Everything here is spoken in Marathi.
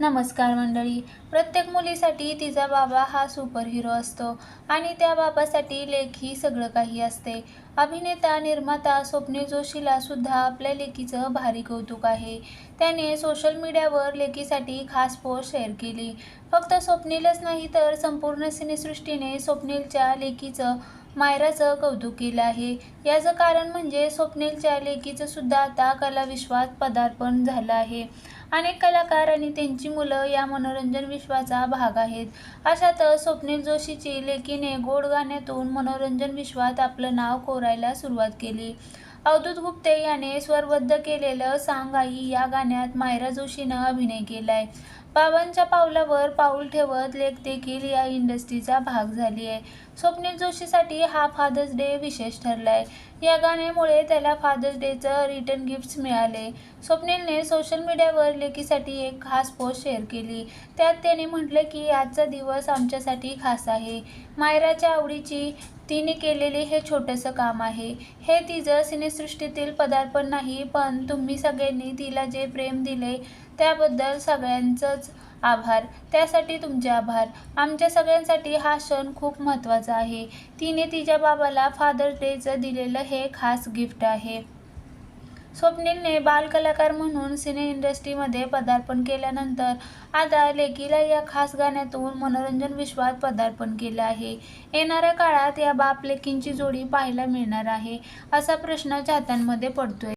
नमस्कार मंडळी. प्रत्येक मुलीसाठी तिचा बाबा हा सुपरहिरो असतो आणि त्या बाबासाठी लेखी सगळं काही असते. अभिनेता निर्माता स्वप्नील जोशीला सुद्धा आपल्या लेखीचं भारी कौतुक आहे. त्याने सोशल मीडियावर लेखीसाठी खास पोस्ट शेअर केली. फक्त स्वप्नीलच नाही तर संपूर्ण सिनेसृष्टीने स्वप्नीलच्या लेखीचं मायराचं कौतुक केलं आहे. याचं कारण म्हणजे स्वप्नीलच्या लेकीचं सुद्धा आता कलाविश्वात पदार्पण झालं आहे. अनेक कलाकार आणि त्यांची मुलं या मनोरंजन विश्वाचा भाग आहेत. अशातच स्वप्नील जोशीची लेकीने गोड गाण्यातून मनोरंजन विश्वात आपलं नाव कोरायला सुरुवात केली. अवधूत गुप्ते याने स्वरबद्ध केलेलं सांग आई या गाण्यात मायरा जोशीनं अभिनय केलाय. बाबांच्या पावलावर पाऊल ठेवत लेख देखील या इंडस्ट्रीचा भाग झाली आहे स्वप्नील जोशीसाठी हा फादर्स डे विशेष ठरलाय. या गाण्यामुळे त्याला फादर्स डेचं रिटर्न गिफ्ट्स मिळाले. स्वप्नीलने सोशल मीडियावर लेकीसाठी एक खास पोस्ट शेअर केली. त्यात त्याने म्हटले की आजचा दिवस आमच्यासाठी खास आहे. मायराच्या आवडीची तिने केलेले हे छोटंसं काम आहे. हे तिचं सिने सृष्टीतील पदार्पण नाही पण तुम्ही सगळ्यांनी तिला जे प्रेम दिले त्याबद्दल सगळ्यांचंच आभार. त्यासाठी तुमचे आभार. आमच्या सगळ्यांसाठी हा क्षण खूप महत्त्वाचा आहे. तिने तिच्या बाबाला फादर्स डेचं दिलेलं हे खास गिफ्ट आहे. स्वप्नीलने बालकलाकार म्हणून सिने इंडस्ट्रीमध्ये पदार्पण केल्यानंतर आता लेकीला या खास गाण्यातून मनोरंजन विश्वात पदार्पण केलं आहे. येणाऱ्या काळात या बाप लेकींची जोडी पाहायला मिळणार आहे असा प्रश्न चाहत्यांमध्ये पडतोय.